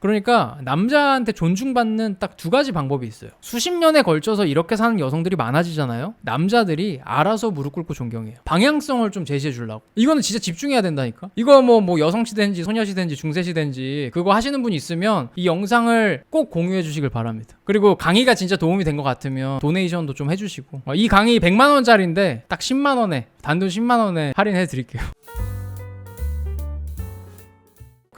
그러니까 남자한테 존중받는 딱 두 가지 방법이 있어요. 수십 년에 걸쳐서 이렇게 사는 여성들이 많아지잖아요. 남자들이 알아서 무릎 꿇고 존경해요. 방향성을 좀 제시해 주려고. 이거는 진짜 집중해야 된다니까. 이거 뭐뭐 여성 시대인지 소녀 시대인지 중세 시대인지 그거 하시는 분 있으면 이 영상을 꼭 공유해 주시길 바랍니다. 그리고 강의가 진짜 도움이 된 것 같으면 도네이션도 좀 해주시고 어, 이 강의 100만 원짜리인데 딱 10만 원에 단돈 10만 원에 할인해 드릴게요.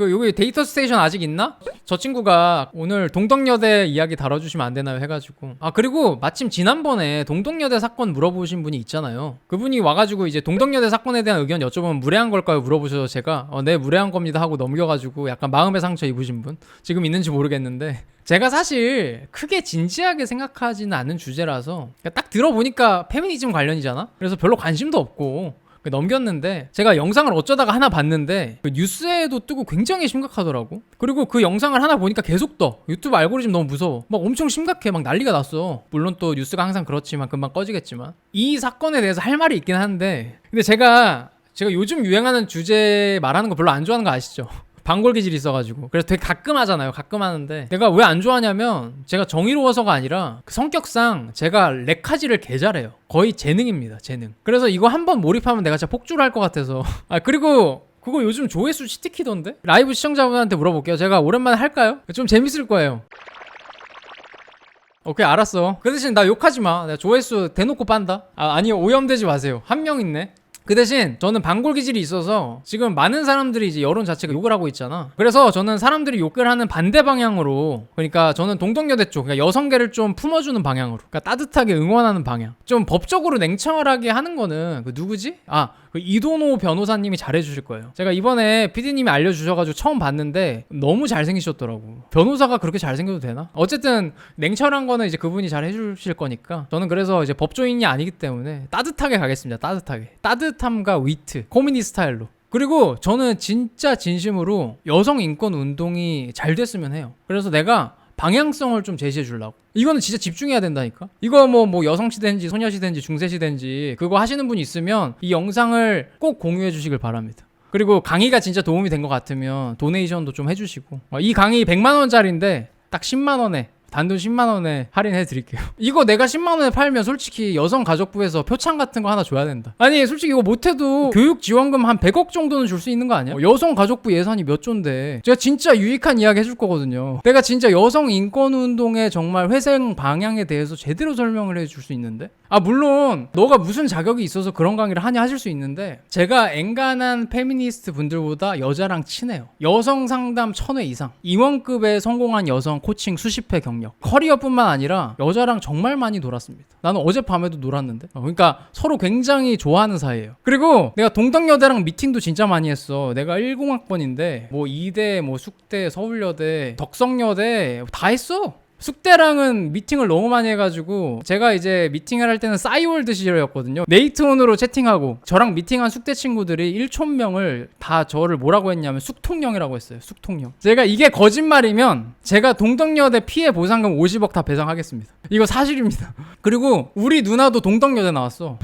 그 여기 데이터 스테이션 아직 있나? 저 친구가 오늘 동덕여대 이야기 다뤄주시면 안 되나요? 해가지고. 아 그리고 마침 지난번에 동덕여대 사건 물어보신 분이 있잖아요. 그분이 와가지고 이제 동덕여대 사건에 대한 의견 여쭤보면 무례한 걸까요? 물어보셔서 제가 어, 네 무례한 겁니다 하고 넘겨가지고 약간 마음의 상처 입으신 분. 지금 있는지 모르겠는데. 제가 사실 크게 진지하게 생각하지는 않는 주제라서 딱 들어보니까 페미니즘 관련이잖아? 그래서 별로 관심도 없고 넘겼는데 제가 영상을 어쩌다가 하나 봤는데 그 뉴스에도 뜨고 굉장히 심각하더라고. 그리고 그 영상을 하나 보니까 계속 떠. 유튜브 알고리즘 너무 무서워. 막 엄청 심각해. 막 난리가 났어. 물론 또 뉴스가 항상 그렇지만 금방 꺼지겠지만. 이 사건에 대해서 할 말이 있긴 한데 근데 제가 제가 요즘 유행하는 주제 말하는 거 별로 안 좋아하는 거 아시죠? 방골 기질이 있어가지고. 그래서 되게 가끔 하잖아요. 가끔 하는데. 내가 왜 안 좋아하냐면 제가 정의로워서가 아니라 그 성격상 제가 렉하지를 개 잘해요. 거의 재능입니다 재능. 그래서 이거 한번 몰입하면 내가 진짜 폭주를 할 것 같아서. 아 그리고 그거 요즘 조회수 치트키던데? 라이브 시청자분한테 물어볼게요. 제가 오랜만에 할까요? 좀 재밌을 거예요. 오케이 알았어. 그 대신 나 욕하지 마. 내가 조회수 대놓고 빤다. 아 아니요 오염되지 마세요. 한 명 있네 그 대신 저는 방골 기질이 있어서 지금 많은 사람들이 이제 여론 자체가 욕을 하고 있잖아. 그래서 저는 사람들이 욕을 하는 반대 방향으로 그러니까 저는 동덕여대 쪽 그러니까 여성계를 좀 품어주는 방향으로 그러니까 따뜻하게 응원하는 방향. 좀 법적으로 냉철하게 하는 거는 그 누구지? 아. 그 이도노 변호사님이 잘해주실 거예요. 제가 이번에 PD님이 알려주셔가지고 처음 봤는데 너무 잘생기셨더라고. 변호사가 그렇게 잘생겨도 되나? 어쨌든 냉철한 거는 이제 그분이 잘 해주실 거니까 저는 그래서 이제 법조인이 아니기 때문에 따뜻하게 가겠습니다. 따뜻하게. 따뜻 함과 위트. 코미디 스타일로. 그리고 저는 진짜 진심으로 여성 인권 운동이 잘 됐으면 해요. 그래서 내가 방향성을 좀 제시해 주려고. 이거는 진짜 집중해야 된다니까. 이거 뭐 뭐 여성 시대인지 소녀 시대인지 중세 시대인지 그거 하시는 분 있으면 이 영상을 꼭 공유해 주시길 바랍니다. 그리고 강의가 진짜 도움이 된 것 같으면 도네이션도 좀 해주시고 어, 이 강의 100만 원짜리인데 딱 10만 원에 단돈 10만 원에 할인해 드릴게요. 이거 내가 10만 원에 팔면 솔직히 여성 가족부에서 표창 같은 거 하나 줘야 된다. 아니 솔직히 이거 못해도 교육 지원금 한 100억 정도는 줄 수 있는 거 아니야? 어, 여성 가족부 예산이 몇 조인데 제가 진짜 유익한 이야기 해줄 거거든요. 내가 진짜 여성 인권 운동의 정말 회생 방향에 대해서 제대로 설명을 해줄 수 있는데 아 물론 너가 무슨 자격이 있어서 그런 강의를 하냐 하실 수 있는데 제가 엔간한 페미니스트 분들보다 여자랑 친해요. 여성 상담 1000회 이상 임원급에 성공한 여성 코칭 수십 회 경력 커리어뿐만 아니라 여자랑 정말 많이 놀았습니다. 나는 어젯밤에도 놀았는데 어, 그러니까 서로 굉장히 좋아하는 사이예요. 그리고 내가 동덕여대랑 미팅도 진짜 많이 했어. 내가 10학번인데 뭐 이대 뭐 숙대 서울여대 덕성여대 다 했어. 숙대랑은 미팅을 너무 많이 해가지고 제가 이제 미팅을 할 때는 싸이월드 시절이었거든요. 네이트온으로 채팅하고 저랑 미팅한 숙대 친구들이 1촌 명을 다 저를 뭐라고 했냐면 숙통령이라고 했어요. 숙통령. 제가 이게 거짓말이면 제가 동덕여대 피해 보상금 50억 다 배상하겠습니다. 이거 사실입니다. 그리고 우리 누나도 동덕여대 나왔어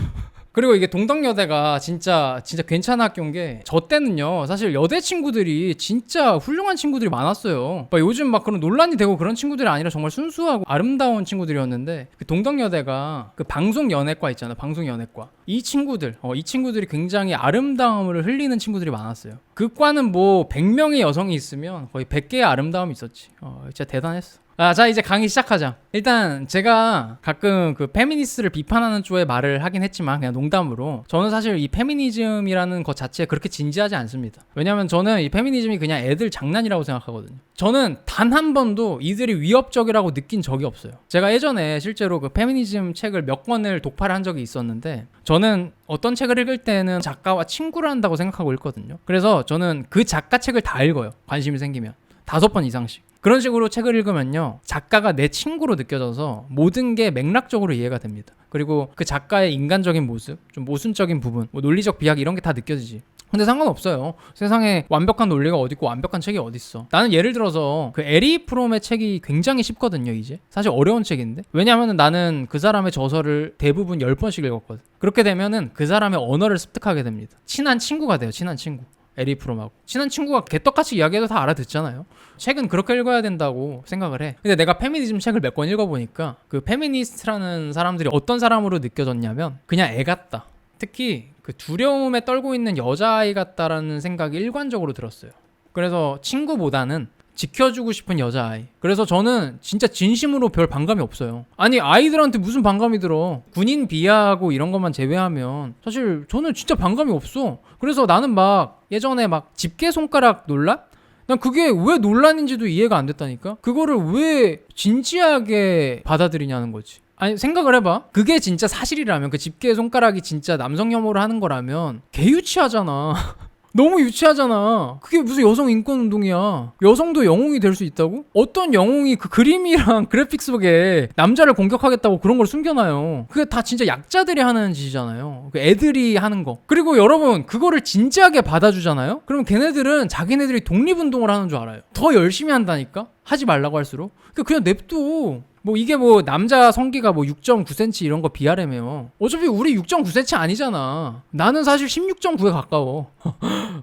그리고 이게 동덕여대가 진짜 진짜 괜찮은 학교인 게 저 때는요 사실 여대 친구들이 진짜 훌륭한 친구들이 많았어요. 막 요즘 막 그런 논란이 되고 그런 친구들이 아니라 정말 순수하고 아름다운 친구들이었는데 그 동덕여대가 그 방송연예과 있잖아 방송연예과. 이 친구들 어, 이 친구들이 굉장히 아름다움을 흘리는 친구들이 많았어요. 그 과는 뭐 100명의 여성이 있으면 거의 100개의 아름다움이 있었지. 어, 진짜 대단했어 아, 자 이제 강의 시작하자. 일단 제가 가끔 그 페미니스트를 비판하는 쪽의 말을 하긴 했지만 그냥 농담으로 저는 사실 이 페미니즘이라는 것 자체에 그렇게 진지하지 않습니다. 왜냐면 저는 이 페미니즘이 그냥 애들 장난이라고 생각하거든요. 저는 단 한 번도 이들이 위협적이라고 느낀 적이 없어요. 제가 예전에 실제로 그 페미니즘 책을 몇 권을 독파를 한 적이 있었는데 저는 어떤 책을 읽을 때는 작가와 친구를 한다고 생각하고 읽거든요. 그래서 저는 그 작가 책을 다 읽어요. 관심이 생기면. 다섯 번 이상씩. 그런 식으로 책을 읽으면요. 작가가 내 친구로 느껴져서 모든 게 맥락적으로 이해가 됩니다. 그리고 그 작가의 인간적인 모습, 좀 모순적인 부분, 뭐 논리적 비약 이런 게 다 느껴지지. 근데 상관없어요. 세상에 완벽한 논리가 어디 있고 완벽한 책이 어디 있어. 나는 예를 들어서 그 에리 프롬의 책이 굉장히 쉽거든요, 이제. 사실 어려운 책인데. 왜냐하면 나는 그 사람의 저서를 대부분 10번씩 읽었거든. 그렇게 되면은 그 사람의 언어를 습득하게 됩니다. 친한 친구가 돼요, 친한 친구. 에리 프롬하고 친한 친구가 개떡같이 이야기해도 다 알아듣잖아요. 책은 그렇게 읽어야 된다고 생각을 해. 근데 내가 페미니즘 책을 몇 권 읽어보니까 그 페미니스트라는 사람들이 어떤 사람으로 느껴졌냐면 그냥 애 같다. 특히 그 두려움에 떨고 있는 여자아이 같다라는 생각이 일관적으로 들었어요. 그래서 친구보다는 지켜주고 싶은 여자아이. 그래서 저는 진짜 진심으로 별 반감이 없어요. 아니, 아이들한테 무슨 반감이 들어. 군인 비하하고 이런 것만 제외하면 사실 저는 진짜 반감이 없어. 그래서 나는 막 예전에 막 집게 손가락 논란? 난 그게 왜 논란인지도 이해가 안 됐다니까? 그거를 왜 진지하게 받아들이냐는 거지. 아니 생각을 해봐 그게 진짜 사실이라면 그 집게 손가락이 진짜 남성 혐오를 하는 거라면 개유치하잖아 너무 유치하잖아. 그게 무슨 여성 인권 운동이야. 여성도 영웅이 될 수 있다고? 어떤 영웅이 그 그림이랑 그래픽 속에 남자를 공격하겠다고 그런 걸 숨겨놔요. 그게 다 진짜 약자들이 하는 짓이잖아요. 그 애들이 하는 거. 그리고 여러분 그거를 진지하게 받아주잖아요. 그럼 걔네들은 자기네들이 독립운동을 하는 줄 알아요. 더 열심히 한다니까. 하지 말라고 할수록. 그러니까 그냥 냅둬. 뭐 이게 뭐 남자 성기가 뭐 6.9cm 이런 거 비하래며 어차피 우리 6.9cm 아니잖아. 나는 사실 16.9에 가까워.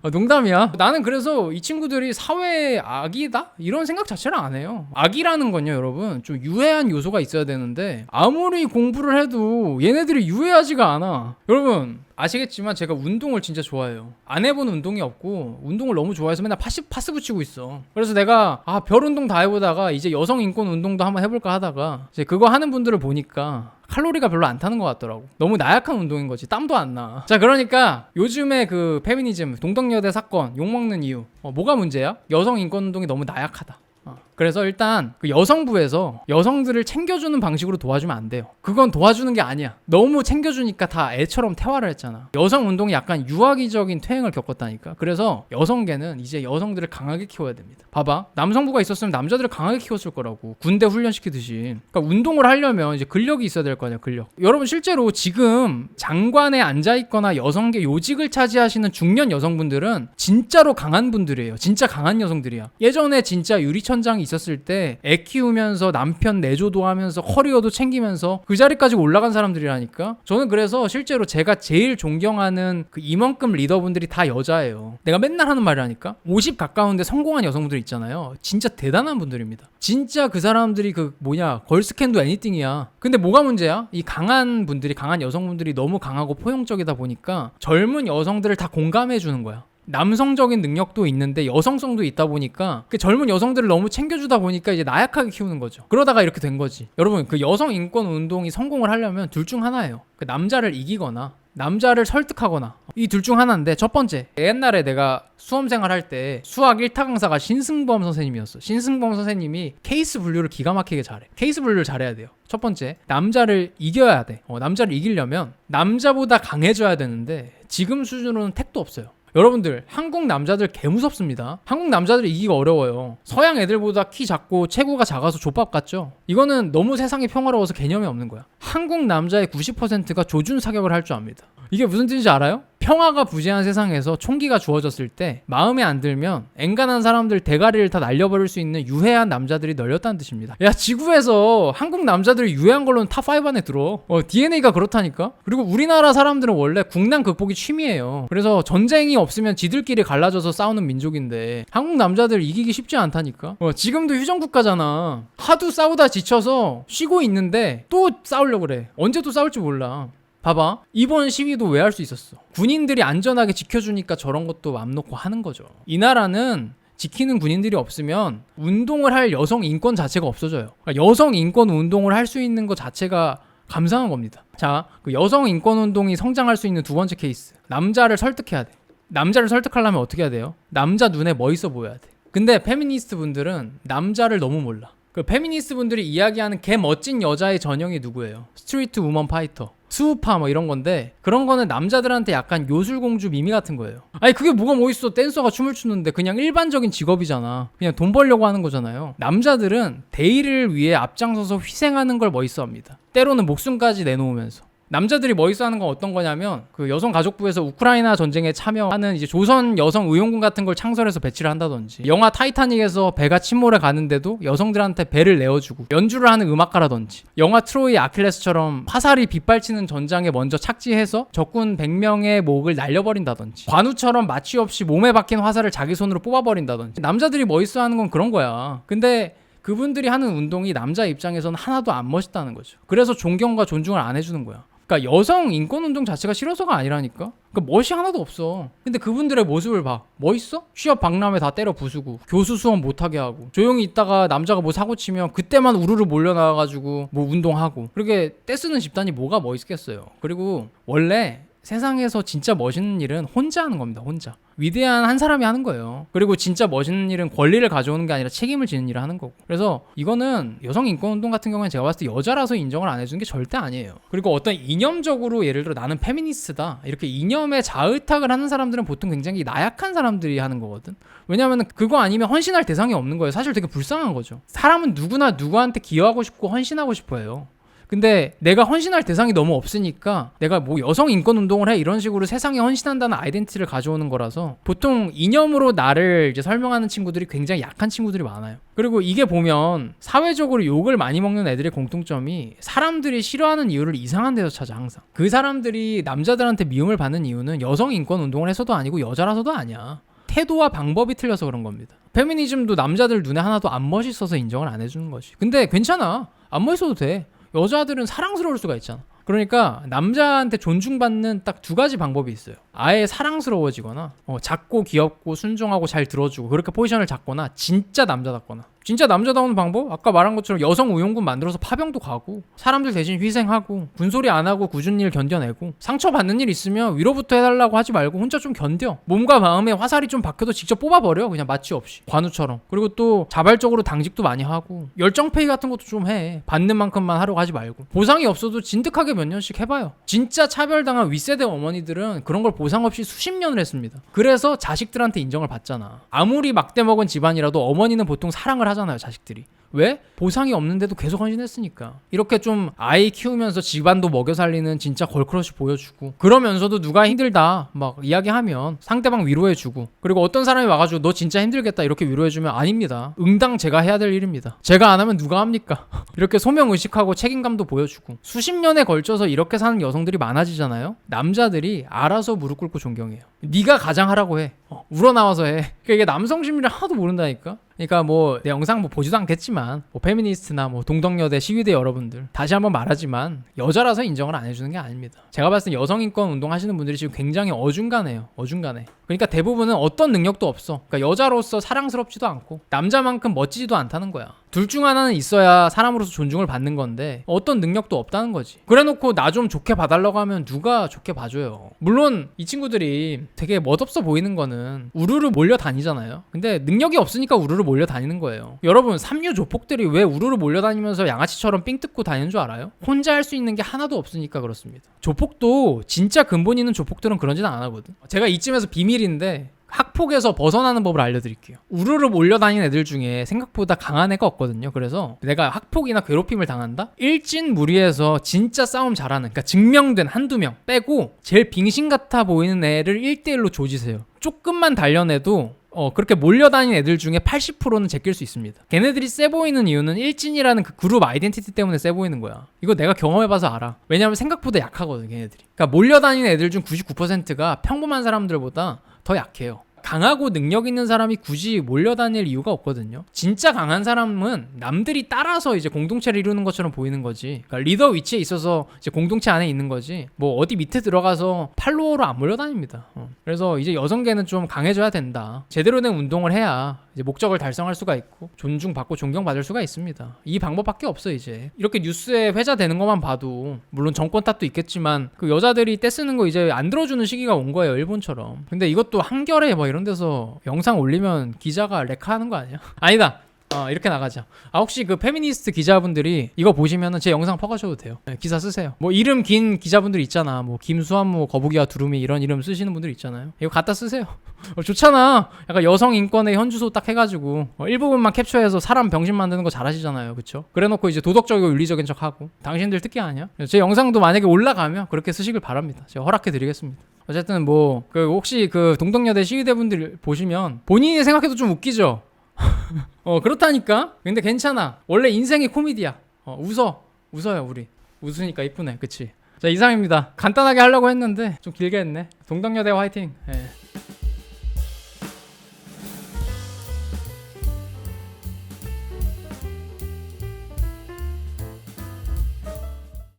아, 농담이야. 나는 그래서 이 친구들이 사회의 악이다? 이런 생각 자체를 안 해요. 악이라는 건요 여러분. 좀 유해한 요소가 있어야 되는데 아무리 공부를 해도 얘네들이 유해하지가 않아. 여러분 아시겠지만 제가 운동을 진짜 좋아해요. 안 해본 운동이 없고 운동을 너무 좋아해서 맨날 파스, 파스 붙이고 있어. 그래서 내가 아 별 운동 다 해보다가 이제 여성 인권 운동도 한번 해볼까 하다가 이제 그거 하는 분들을 보니까 칼로리가 별로 안 타는 것 같더라고. 너무 나약한 운동인 거지. 땀도 안 나. 자, 그러니까 요즘에 그 페미니즘, 동덕여대 사건, 욕먹는 이유. 어, 뭐가 문제야? 여성 인권 운동이 너무 나약하다. 어, 그래서 일단 그 여성부에서 여성들을 챙겨주는 방식으로 도와주면 안 돼요. 그건 도와주는 게 아니야. 너무 챙겨주니까 다 애처럼 태화를 했잖아. 여성 운동이 약간 유아기적인 퇴행을 겪었다니까. 그래서 여성계는 이제 여성들을 강하게 키워야 됩니다. 봐봐. 남성부가 있었으면 남자들을 강하게 키웠을 거라고. 군대 훈련시키듯이. 그러니까 운동을 하려면 이제 근력이 있어야 될 거 아니야, 근력. 여러분 실제로 지금 장관에 앉아 있거나 여성계 요직을 차지하시는 중년 여성분들은 진짜로 강한 분들이에요. 진짜 강한 여성들이야. 예전에 진짜 유리천장이 있었을 때 애 키우면서 남편 내조도 하면서 커리어도 챙기면서 그 자리까지 올라간 사람들이라니까. 저는 그래서 실제로 제가 제일 존경하는 그 임원급 리더분들이 다 여자예요. 내가 맨날 하는 말이라니까. 50 가까운데 성공한 여성분들 있잖아요. 진짜 대단한 분들입니다. 진짜 그 사람들이 그 뭐냐 걸스캔도 애니띵이야. 근데 뭐가 문제야? 이 강한 분들이 강한 여성분들이 너무 강하고 포용적이다 보니까 젊은 여성들을 다 공감해 주는 거야. 남성적인 능력도 있는데 여성성도 있다 보니까 그 젊은 여성들을 너무 챙겨주다 보니까 이제 나약하게 키우는 거죠. 그러다가 이렇게 된 거지. 여러분 그 여성 인권 운동이 성공을 하려면 둘 중 하나예요. 그 남자를 이기거나 남자를 설득하거나 이 둘 중 하나인데 첫 번째 옛날에 내가 수험생활 할 때 수학 1타 강사가 신승범 선생님이었어 신승범 선생님이 케이스 분류를 기가 막히게 잘해 케이스 분류를 잘해야 돼요 첫 번째 남자를 이겨야 돼 어, 남자를 이기려면 남자보다 강해져야 되는데 지금 수준으로는 택도 없어요 여러분들 한국 남자들 개 무섭습니다. 한국 남자들이 이기가 어려워요. 서양 애들보다 키 작고 체구가 작아서 족밥 같죠? 이거는 너무 세상이 평화로워서 개념이 없는 거야. 한국 남자의 90%가 조준 사격을 할 줄 압니다. 이게 무슨 뜻인지 알아요? 평화가 부재한 세상에서 총기가 주어졌을 때 마음에 안 들면 앵간한 사람들 대가리를 다 날려버릴 수 있는 유해한 남자들이 널렸다는 뜻입니다. 야 지구에서 한국 남자들이 유해한 걸로는 탑5 안에 들어. 어, DNA가 그렇다니까. 그리고 우리나라 사람들은 원래 국난 극복이 취미예요. 그래서 전쟁이 없으면 지들끼리 갈라져서 싸우는 민족인데 한국 남자들 이기기 쉽지 않다니까. 어, 지금도 휴전 국가잖아. 하도 싸우다 지쳐서 쉬고 있는데 또 싸우려고 그래. 언제 또 싸울지 몰라. 봐봐. 이번 시위도 왜 할 수 있었어? 군인들이 안전하게 지켜주니까 저런 것도 맘 놓고 하는 거죠. 이 나라는 지키는 군인들이 없으면 운동을 할 여성 인권 자체가 없어져요. 그러니까 여성 인권 운동을 할 수 있는 것 자체가 감사한 겁니다. 자, 그 여성 인권 운동이 성장할 수 있는 두 번째 케이스. 남자를 설득해야 돼. 남자를 설득하려면 어떻게 해야 돼요? 남자 눈에 멋있어 보여야 돼. 근데 페미니스트 분들은 남자를 너무 몰라. 그 페미니스트 분들이 이야기하는 개 멋진 여자의 전형이 누구예요? 스트리트 우먼 파이터. 수우파 뭐 이런 건데 그런 거는 남자들한테 약간 요술공주 미미 같은 거예요. 아니 그게 뭐가 멋있어 댄서가 춤을 추는데 그냥 일반적인 직업이잖아. 그냥 돈 벌려고 하는 거잖아요. 남자들은 대의를 위해 앞장서서 희생하는 걸 멋있어 합니다. 때로는 목숨까지 내놓으면서. 남자들이 멋있어 하는 건 어떤 거냐면 그 여성가족부에서 우크라이나 전쟁에 참여하는 이제 조선 여성 의용군 같은 걸 창설해서 배치를 한다든지 영화 타이타닉에서 배가 침몰해 가는데도 여성들한테 배를 내어주고 연주를 하는 음악가라든지 영화 트로이 아킬레스처럼 화살이 빗발치는 전장에 먼저 착지해서 적군 100명의 목을 날려버린다든지 관우처럼 마취 없이 몸에 박힌 화살을 자기 손으로 뽑아버린다든지 남자들이 멋있어 하는 건 그런 거야 근데 그분들이 하는 운동이 남자 입장에서는 하나도 안 멋있다는 거죠. 그래서 존경과 존중을 안 해주는 거야. 그러니까 여성 인권 운동 자체가 싫어서가 아니라니까. 그러니까 멋이 하나도 없어. 근데 그분들의 모습을 봐. 멋있어? 취업 박람회 다 때려 부수고 교수 수업 못하게 하고 조용히 있다가 남자가 뭐 사고 치면 그때만 우르르 몰려 나와가지고 뭐 운동하고 그렇게 떼쓰는 집단이 뭐가 멋있겠어요. 그리고 원래 세상에서 진짜 멋있는 일은 혼자 하는 겁니다. 혼자. 위대한 한 사람이 하는 거예요. 그리고 진짜 멋있는 일은 권리를 가져오는 게 아니라 책임을 지는 일을 하는 거고. 그래서 이거는 여성 인권 운동 같은 경우에 제가 봤을 때 여자라서 인정을 안 해주는 게 절대 아니에요. 그리고 어떤 이념적으로 예를 들어 나는 페미니스트다 이렇게 이념에 자의탁을 하는 사람들은 보통 굉장히 나약한 사람들이 하는 거거든. 왜냐하면 그거 아니면 헌신할 대상이 없는 거예요. 사실 되게 불쌍한 거죠. 사람은 누구나 누구한테 기여하고 싶고 헌신하고 싶어요. 근데 내가 헌신할 대상이 너무 없으니까 내가 뭐 여성 인권 운동을 해 이런 식으로 세상에 헌신한다는 아이덴티티를 가져오는 거라서 보통 이념으로 나를 이제 설명하는 친구들이 굉장히 약한 친구들이 많아요. 그리고 이게 보면 사회적으로 욕을 많이 먹는 애들의 공통점이 사람들이 싫어하는 이유를 이상한 데서 찾아 항상. 그 사람들이 남자들한테 미움을 받는 이유는 여성 인권 운동을 해서도 아니고 여자라서도 아니야. 태도와 방법이 틀려서 그런 겁니다. 페미니즘도 남자들 눈에 하나도 안 멋있어서 인정을 안 해주는 거지. 근데 괜찮아. 안 멋있어도 돼. 여자들은 사랑스러울 수가 있잖아. 그러니까 남자한테 존중받는 딱 두 가지 방법이 있어요. 아예 사랑스러워지거나 어, 작고 귀엽고 순종하고 잘 들어주고 그렇게 포지션을 잡거나 진짜 남자답거나 진짜 남자다운 방법? 아까 말한 것처럼 여성 의용군 만들어서 파병도 가고 사람들 대신 희생하고 군소리 안 하고 굳은 일 견뎌내고 상처받는 일 있으면 위로부터 해달라고 하지 말고 혼자 좀 견뎌. 몸과 마음에 화살이 좀 박혀도 직접 뽑아버려. 그냥 마취 없이. 관우처럼. 그리고 또 자발적으로 당직도 많이 하고 열정페이 같은 것도 좀 해. 받는 만큼만 하려고 하지 말고. 보상이 없어도 진득하게 몇 년씩 해봐요. 진짜 차별당한 윗세대 어머니들은 그런 걸 보상 없이 수십 년을 했습니다. 그래서 자식들한테 인정을 받잖아. 아무리 막대 먹은 집안이라도 어머니는 보통 사랑을 하 잖아요 자식들이 왜? 보상이 없는데도 계속 헌신했으니까. 이렇게 좀 아이 키우면서 집안도 먹여 살리는 진짜 걸크러쉬 보여주고 그러면서도 누가 힘들다 막 이야기하면 상대방 위로해주고 그리고 어떤 사람이 와가지고 너 진짜 힘들겠다 이렇게 위로해주면 아닙니다. 응당 제가 해야 될 일입니다. 제가 안 하면 누가 합니까? 이렇게 소명 의식하고 책임감도 보여주고 수십 년에 걸쳐서 이렇게 사는 여성들이 많아지잖아요. 남자들이 알아서 무릎 꿇고 존경해요. 네가 가장 하라고 해. 어, 우러나와서 해. 그러니까 이게 남성 심리를 하나도 모른다니까. 그러니까 뭐 내 영상 뭐 보지도 않겠지만 뭐 페미니스트나 뭐 동덕여대 시위대 여러분들 다시 한번 말하지만 여자라서 인정을 안 해주는 게 아닙니다. 제가 봤을 때 여성 인권 운동 하시는 분들이 지금 굉장히 어중간해요. 어중간해. 그러니까 대부분은 어떤 능력도 없어. 그러니까 여자로서 사랑스럽지도 않고 남자만큼 멋지지도 않다는 거야. 둘 중 하나는 있어야 사람으로서 존중을 받는 건데 어떤 능력도 없다는 거지. 그래놓고 나 좀 좋게 봐달라고 하면 누가 좋게 봐줘요. 물론 이 친구들이 되게 멋없어 보이는 거는 우르르 몰려 다니잖아요. 근데 능력이 없으니까 우르르 몰려 다니는 거예요. 여러분 삼류 조폭들이 왜 우르르 몰려 다니면서 양아치처럼 삥 뜯고 다니는 줄 알아요? 혼자 할 수 있는 게 하나도 없으니까 그렇습니다. 조폭도 진짜 근본 있는 조폭들은 그런지는 안 하거든. 제가 이쯤에서 비밀인데 학폭에서 벗어나는 법을 알려드릴게요. 우르르 몰려다니는 애들 중에 생각보다 강한 애가 없거든요. 그래서 내가 학폭이나 괴롭힘을 당한다? 일진 무리에서 진짜 싸움 잘하는, 그러니까 증명된 한두 명 빼고 제일 빙신 같아 보이는 애를 1대1로 조지세요. 조금만 단련해도 어, 그렇게 몰려다니는 애들 중에 80%는 제낄 수 있습니다. 걔네들이 세 보이는 이유는 일진이라는 그 그룹 아이덴티티 때문에 세 보이는 거야. 이거 내가 경험해봐서 알아. 왜냐면 생각보다 약하거든, 걔네들이. 그러니까 몰려다니는 애들 중 99%가 평범한 사람들보다 더 약해요. 강하고 능력 있는 사람이 굳이 몰려다닐 이유가 없거든요. 진짜 강한 사람은 남들이 따라서 이제 공동체를 이루는 것처럼 보이는 거지. 그러니까 리더 위치에 있어서 이제 공동체 안에 있는 거지. 뭐 어디 밑에 들어가서 팔로워로 안 몰려다닙니다. 어. 그래서 이제 여성계는 좀 강해져야 된다. 제대로 된 운동을 해야 이제 목적을 달성할 수가 있고 존중받고 존경받을 수가 있습니다. 이 방법밖에 없어 이제. 이렇게 뉴스에 회자되는 것만 봐도 물론 정권 탓도 있겠지만 그 여자들이 떼쓰는 거 이제 안 들어주는 시기가 온 거예요 일본처럼. 근데 이것도 한겨레 뭐 이런 데서 영상 올리면 기자가 레카하는 거 아니야? 아니다. 어, 이렇게 나가자. 아 혹시 그 페미니스트 기자분들이 이거 보시면은 제 영상 퍼가셔도 돼요. 네, 기사 쓰세요. 뭐 이름 긴 기자분들 있잖아. 뭐 김수환무, 거북이와 두루미 이런 이름 쓰시는 분들 있잖아요. 이거 갖다 쓰세요. 어, 좋잖아. 약간 여성 인권의 현주소 딱 해가지고 어, 일부분만 캡처해서 사람 병신 만드는 거 잘하시잖아요, 그렇죠? 그래놓고 이제 도덕적이고 윤리적인 척하고 당신들 특기 아니야? 제 영상도 만약에 올라가면 그렇게 쓰시길 바랍니다. 제가 허락해드리겠습니다. 어쨌든 뭐 그 혹시 그 동덕여대 시위대분들 보시면 본인이 생각해도 좀 웃기죠. 어 그렇다니까. 근데 괜찮아. 원래 인생이 코미디야. 어 웃어 웃어요 우리. 웃으니까 이쁘네, 그치? 자 이상입니다. 간단하게 하려고 했는데 좀 길게 했네. 동덕여대 화이팅. 예.